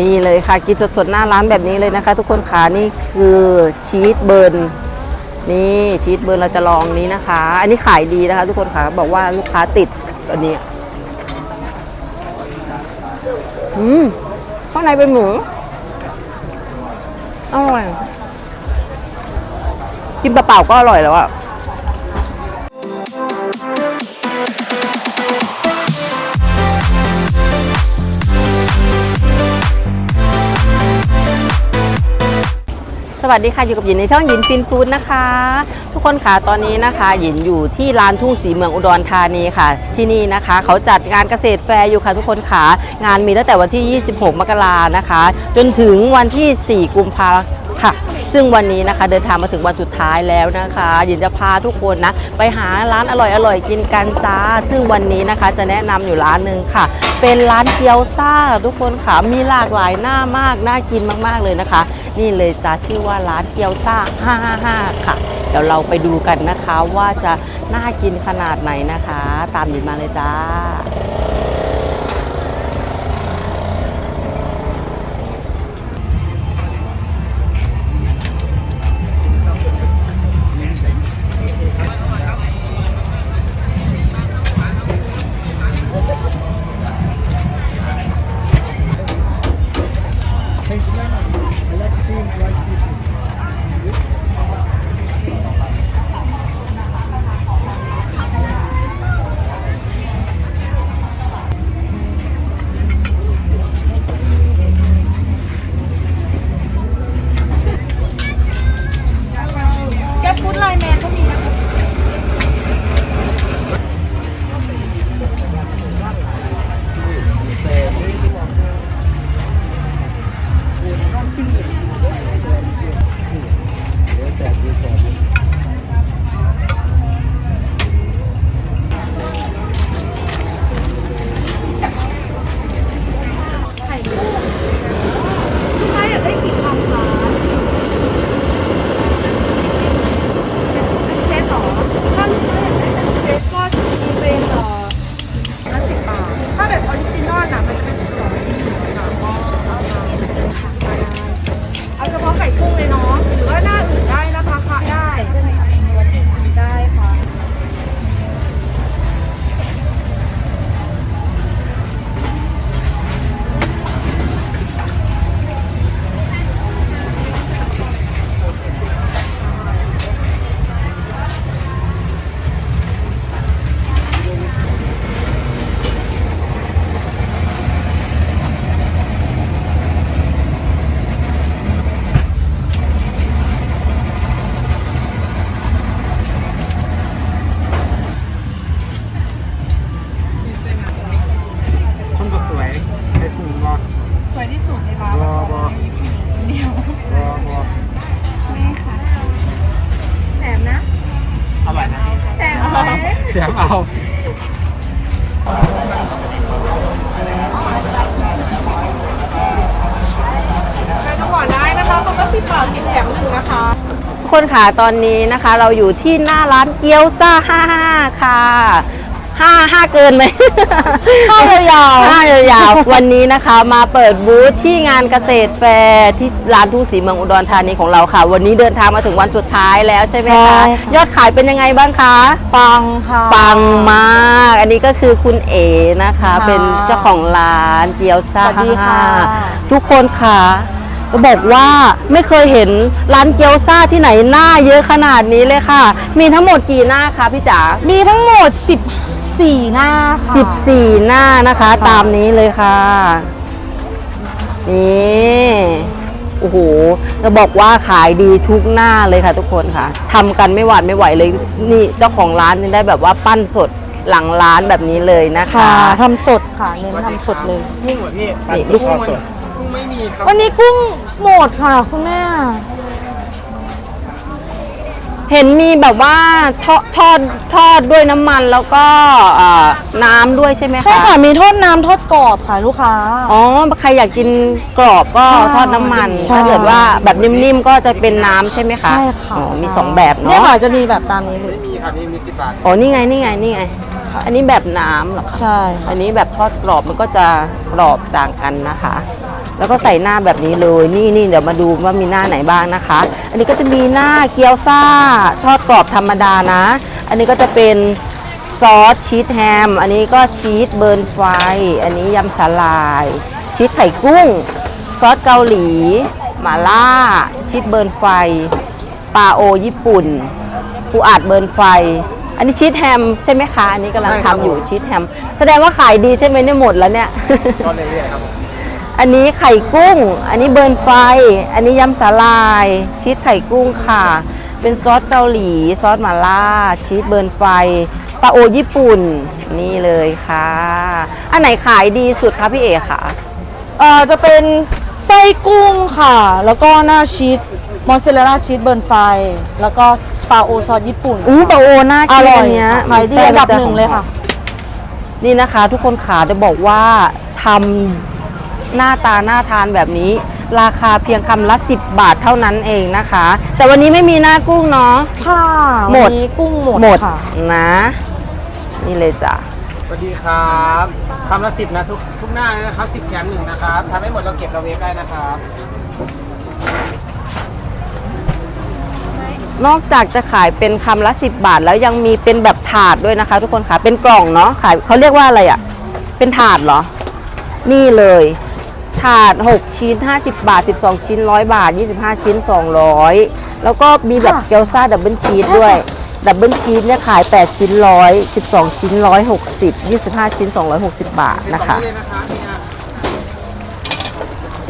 นี่เลยค่ะกินสดๆหน้าร้านแบบนี้เลยนะคะ ทุกคนค่ะนี่คือชีสเบิร์นนี่ชีสเบิร์นเราจะลองนี้นะคะ อันนี้ขายดีนะคะ ทุกคนค่ะบอกว่าลูกค้าติดอันนี้อืมข้างในเป็นหมูอร่อยกินเปล่าๆก็อร่อยแล้วอะ สวัสดีค่ะอยู่กับหยินในช่องหยินฟินฟู้ดนะคะ ทุกคนค่ะตอนนี้นะคะ หยินอยู่ที่ร้านทุ่งสีเมืองอุดรธานีค่ะ ที่นี่นะคะ เขาจัดงานเกษตรแฟร์อยู่ค่ะทุกคนค่ะงานมีตั้งแต่วันที่ 26 มกรานะคะ จนถึงวันที่ 4 กุมภาค่ะ ซึ่งวันนี้นะคะเดินทางมาถึงวันสุดท้ายแล้วนะคะหยินจะพาทุกคนนะ ไปหาร้านอร่อยๆกินกันจ้า ซึ่งวันนี้นะคะจะแนะนำอยู่ร้านหนึ่งค่ะ เป็นร้านเกี๊ยวซ่าทุกคนค่ะมีหลากหลายหน้ามากน่ากินมากๆเลยนะคะ นี่เลยจ้าชื่อว่าร้านเกี๊ยวซ่า 555 ค่ะ เดี๋ยวเราไปดูกันนะคะว่าจะน่ากินขนาดไหนนะคะ ตามหยินมาเลยจ้า สียงเอาไปดูก่อนได้นะคะปกติเปล่ากินแถมหนึ่งนะคะทุกคนค่ะตอนนี้นะคะ เราอยู่ที่หน้าร้านเกี๊ยวซ่า55ค่ะ ห้าห้าเกินไหมห้ายาวๆห้ายาวๆวันนี้นะคะมาเปิดบูธที่งานเกษตรแฟร์ที่ร้านทุ่งสีเมืองอุดรธานีของเราค่ะ วันนี้เดินทางมาถึงวันสุดท้ายแล้วใช่ไหมใช่คะค่ะยอดขายเป็นยังไงบ้างคะ ปังค่ะปังมาก อันนี้ก็คือคุณเอ๋นะคะค่ะเป็นเจ้าของร้านเกี๊ยวซ่าสวัสดีค่ะทุกคนค่ะก็บอกว่าไม่เคยเห็นร้านเกี๊ยวซ่าที่ไหนหน้าเยอะขนาดนี้เลยค่ะ มีทั้งหมดกี่หน้าคะพี่จ๋า มีทั้งหมด 14 หน้าค่ะ14 หน้านะคะ ตามนี้เลยค่ะ นี่โอ้โหจะบอกว่าขายดีทุกหน้าเลยค่ะทุกคนค่ะทำกันไม่หวาดไม่ไหวเลย นี่เจ้าของร้านนี่ได้แบบว่าปั้นสดหลังร้านแบบนี้เลยนะคะค่ะทำสดค่ะเน้นทำสดเลยกุ้งเหรอพี่นี่ลูกคอสดกุ้งไม่มีครับวันนี้กุ้งหมดค่ะคุณแม่ เห็นมีแบบว่าทอดทอดทอดด้วยน้ำมันแล้วก็เอ่อน้ำด้วยใช่ไหมคะใช่ค่ะ มีทอดน้ำทอดกรอบค่ะลูกค้า อ๋อใครอยากกินกรอบก็ใช่ทอดน้ำมัน ใช่ถ้าเกิดว่าแบบนิ่มๆก็จะเป็นน้ำใช่ไหมคะใช่ค่ะอ๋อมีใช่สองแบบเนี่ยเนาะค่ะจะมีแบบตามนี้เลย มีค่ะนี่มีสิบบาท อ๋อนี่ไงนี่ไงนี่ไง อันนี้แบบน้ำเหรอคะใช่อันนี้แบบทอดกรอบมันก็จะกรอบต่างกันนะคะ แล้วก็ใส่หน้าแบบนี้เลยนี่นี่เดี๋ยวมาดูว่ามีหน้าไหนบ้างนะคะ อันนี้ก็จะมีหน้าเกี๊ยวซ่า ทอดกรอบธรรมดานะ อันนี้ก็จะเป็นซอสชีสแฮม อันนี้ก็ชีสเบิร์นไฟ อันนี้ยำสาลาย ชีสไข่กุ้ง ซอสเกาหลี หม่าล่า ชีสเบิร์นไฟ ปลาโอญี่ปุ่นปูอัดเบิร์นไฟ อันนี้ชีสแฮมใช่ไหมคะ อันนี้กำลังใช่ครับ ทำอยู่ผมชีสแฮม แสดงว่าขายดีใช่ไหมเนี่ยหมดแล้วเนี่ย ก็เรื่อยๆครับอันนี้ไข่กุ้ง อันนี้เบิร์นไฟ อันนี้ยำสาลาย ชีสไข่กุ้งค่ะ เป็นซอสเกาหลี ซอสหม่าล่า ชีสเบิร์นไฟปลาโอญี่ปุ่น นี่เลยค่ะ อันไหนขายดีสุดคะพี่เอกค่ะ เอ่อจะเป็นไส้กุ้งค่ะ แล้วก็หน้าชีสมอสซาเรลล่าชีสเบิร์นไฟ แล้วก็ ปลาโอซอสญี่ปุ่นอู้ปลาโอน่าอกินร่อยอันเนี้ยขายดีอันดับหนึ่งเลยค่ะ นี่นะคะ ทุกคนขาจะบอกว่าทำหน้าตาน่าทานแบบนี้ ราคาเพียงคำละ 10 บาทเท่านั้นเองนะคะ แต่วันนี้ไม่มีหน้ากุ้งเนาะค่ะหมดวันนี้กุ้งหมดหมดค่ะนะ นี่เลยจ้ะสวัสดีครับคำละสิบนะทุกทุกหน้าเลยนะครับสิบแถมหนึ่งนะครับทำให้หมดเราเก็บเราเวฟได้นะครับ นอกจากจะขายเป็นคำละ 10 บาท แล้วยังมีเป็นแบบถาดด้วยนะคะ ทุกคนค่ะเป็นกล่องเนาะขายเขาเรียกว่าอะไรอะ่ะ เป็นถาดเหรอ นี่เลย ถาด 6 ชิ้น 50 บาท 12 ชิ้น 100 บาท 25 ชิ้น 200 แล้วก็มีแบบค่ะเกี๊ยวซ่าดับเบิลชีสด้วยดับเบิลชีสเนี่ยขาย 8 ชิ้น100 12 ชิ้น 160 25 ชิ้น 260 บาทนะคะนี่เลยนะครับเนี่ย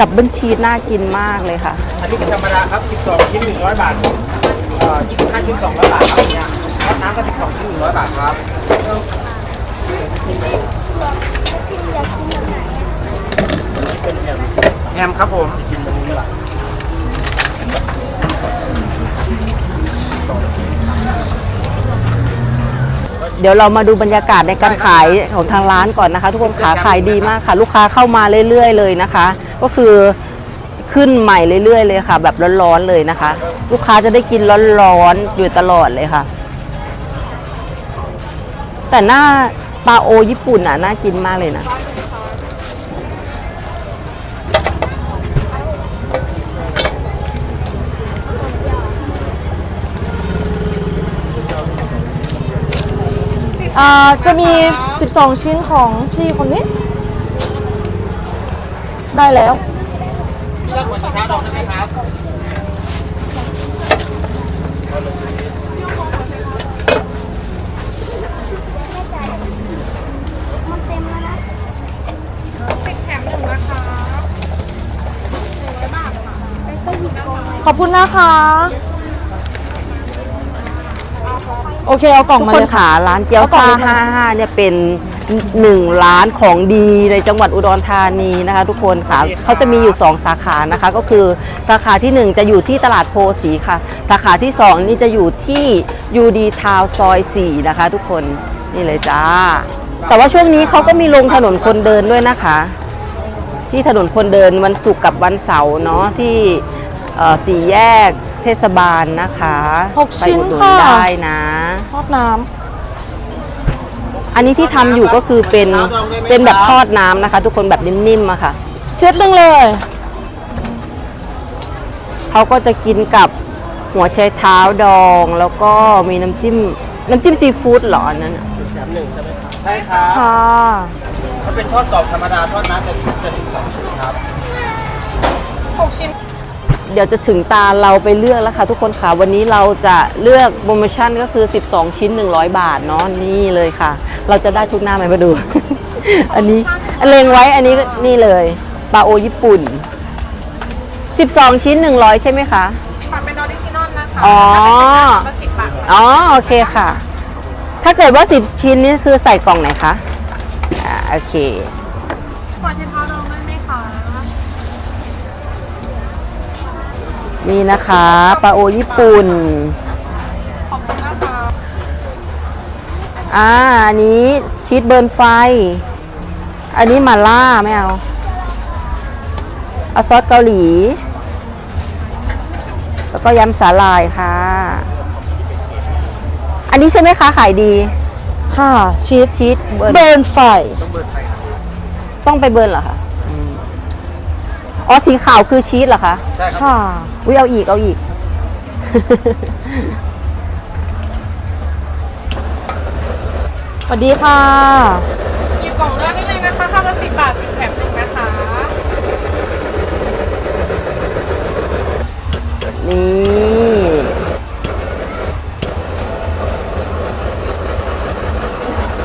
ดับเบิลชีสน่ากินมากเลยค่ะ อันนี้เป็นธรรมดาครับ 12 ชิ้น 100 บาท เอ่อ25ชิ้น200บาทครับเนี่ยทอดน้ำก็12ชิ้น100บาทครับแฮมครับผมกินตรงนี้หละเดี๋ยวเรามาดูบรรยากาศในการขายของทางร้านก่อนนะคะ ทุกคนขาขายดีมากค่ะ ลูกค้าเข้ามาเรื่อย ๆ เลยนะคะ ก็คือ ขึ้นใหม่เรื่อยๆเลยค่ะ แบบร้อนๆเลยนะคะ ลูกค้าจะได้กินร้อนๆอยู่ตลอดเลยค่ะ แต่หน้าปลาโอญี่ปุ่นอะน่ากินมากเลยนะอ่าจะมี 12 ชิ้นของพี่คนนี้ ได้แล้ว พี่รักหัวสีเท้าดองได้ไหมครับขอบคุณนะคะ โอเคเอากล่องทุกมาคเลนยค่ะขาร้านเกี๊ยวซ่า55เนี่ยเป็น หนึ่งร้านของดีในจังหวัดอุดรธานีนะคะ ทุกคนค่ะเขาจะมีอยู่ 2 สาขานะคะ ก็คือสาขาที่ 1 จะอยู่ที่ตลาดโพสีค่ะ สาขาที่ 2 นี่จะอยู่ที่ยูดีทาวซอย 4 นะคะ ทุกคนนี่เลยจ้า แต่ว่าช่วงนี้เขาก็มีลงถนนคนเดินด้วยนะคะ ที่ถนนคนเดินวันศุกร์กับวันเสาร์เนาะที่เอ่อสี่แยกเทศบาลนะคะ หกไปชิ้นอุดหนุค่ะ ได้นะ ทอดน้ อันนี้ที่ทำอยู่ก็คือเป็นเป็นแบบทอดน้ำนะคะ ทุกคนแบบนิ่มๆอะค่ะำเซตหนึ่งเลยเขาก็จะกินกับหัวไชเท้าดองแล้วก็มีน้ำจิ้มน้ำจิ้มซีฟู้ดเหรออันนั้นอะแถมหนึ่งใช่ไหมครับใช่ครับค่ะถ้าเป็นทอดกรอบธรรมดาทอดน้ำจะจะถึงสองชิ้นครับ เดี๋ยวจะถึงตาเราไปเลือกแล้วค่ะทุกคนค่ะ วันนี้เราจะเลือกโปรโมชั่นก็คือ 12 ชิ้น 100 บาทเนาะนี่เลยค่ะ เราจะได้ทุกหน้าไหมมาดู อันนี้เลงไว้อันนี้ก็นี่เลยปลาโอญี่ปุ่น 12 ชิ้น 100 ใช่ไหมคะค่ะเป็นออริจินอลนะคะอ๋อมาสิบบาทอ๋อโอเคค่ะ ถ้าเกิดว่า 10 ชิ้นนี่คือใส่กล่องไหนคะอ่าโอเค ขอใช้เท้าดองได้ไหมคะ นี่นะคะปลาโอญี่ปุ่นขอบคุณนะคะอ่าอันนี้ชีสเบิร์นไฟ อันนี้มาล่าไม่เอาเอาซอสเกาหลี แล้วก็ยำสาลายค่ะ อันนี้ใช่ไหมคะ ขายดี ค่ะชีสชีสเบิร์นเบิร์นไฟต้องเบิร์นไฟครับต้องไปเบิร์นเหรอคะ อืมอ๋อสีขาวคือชีสเหรอคะ ใช่ครับค่ะ อุ้ยเอาอีกเอาอีก สวัสดีค่ะ หยิบกล่องเลือกได้เลยนะคะข้าวละสิบบาทสิบแถมหนึ่งนะคะนี่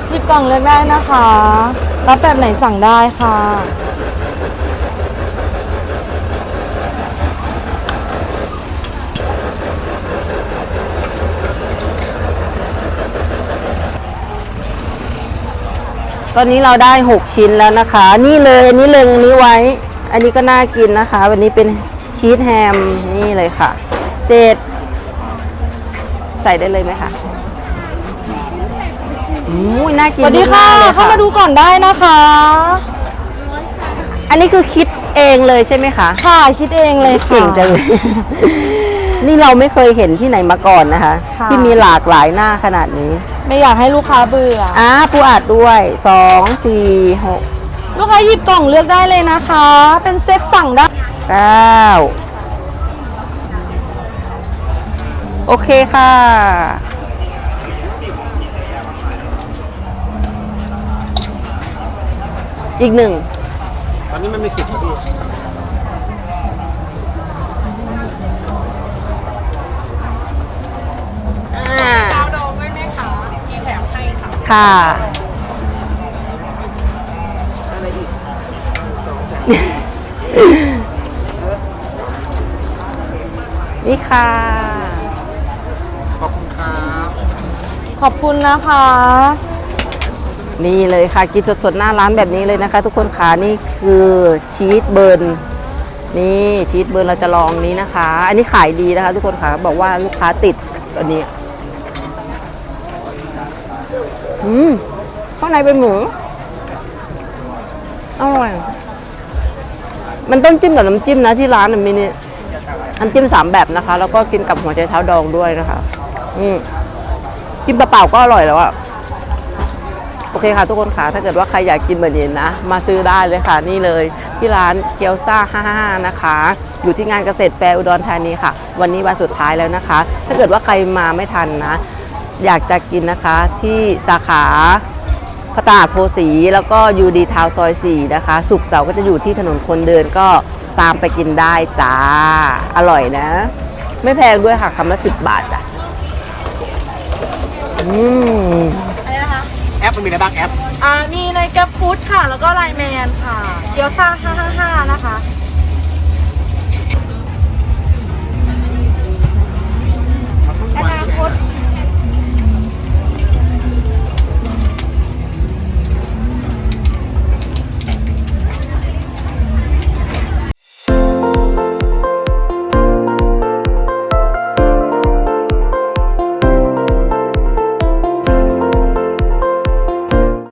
หยิบกล่องเลือกได้นะคะ รับแบบไหนสั่งได้ค่ะ ตอนนี้เราได้ 6 ชิ้นแล้วนะคะ นี่เลยอันนี้เล็งนี้ไว้ อันนี้ก็น่ากินนะคะ วันนี้เป็นชีสแฮมนี่เลยค่ะเจ็ดใส่ได้เลยไหมคะอืมน่ากินสวัสดีค่ะ มกลยเข้ามาดูก่อนได้นะคะ อันนี้คือคิดเองเลยใช่ไหมคะค่ะคิดเองเลยค่ะ เก่งจังเลย นี่เราไม่เคยเห็นที่ไหนมาก่อนนะคะ ค่ะ ที่มีหลากหลายหน้าขนาดนี้ ไม่อยากให้ลูกค้าเบื่อ อ่าปูอัดด้วยสองสี่หกลูกค้าหยิบกล่องเลือกได้เลยนะคะ เป็นเซตสั่งได้เก้าโอเคค่ะ อีกหนึ่ง ตอนนี้มันมีสิทธิ์ครับพี่อ่า ดาวดองได้ไหมคะมีแถมให้ ค่ะค่ะนี่ค่ะ ขอบคุณครับ ขอบคุณนะคะ นี่เลยค่ะ กินสดๆหน้าร้านแบบนี้เลยนะคะ ทุกคนค่ะนี่คือชีสเบิร์นนี่ชีสเบิร์นเราจะลองนี้นะคะ อันนี้ขายดีนะคะ ทุกคนค่ะบอกว่าลูกค้าติดอันนี้ อืมข้างในเป็นหมู อร่อย มันต้องจิ้มกับน้ำจิ้มนะที่ร้านมีนี่น้ำจิ้มสามแบบนะคะ แล้วก็กินกับหัวใจเท้าดองด้วยนะคะ อืมจิ้มเปล่าๆก็อร่อยแล้วอะโอเคค่ะทุกคนค่ะ ถ้าเกิดว่าใครอยากกินเหมือนเย็นนะ มาซื้อได้เลยค่ะ นี่เลย ที่ร้านเกียวซ่า55นะคะ อยู่ที่งานเกษตรแฟร์อุดรธานีค่ะ วันนี้วันสุดท้ายแล้วนะคะ ถ้าเกิดว่าใครมาไม่ทันนะ อยากจะกินนะคะที่สาขาพระตลาดโพสีแล้วก็ยูดีทาวซอย4นะคะสุกร์เสาร์ก็จะอยู่ที่ถนนคนเดินก็ตามไปกินได้จ้า อร่อยนะ ไม่แพงด้วยค่ะคำละ10บาทจ้ะอืมอะไรนะคะแอปมันมีอะไรบ้างแอป อ่ามีในแกร็บฟู้ดค่ะ แล้วก็ไลน์แมนค่ะ เกี๊ยวซ่า555 นะคะ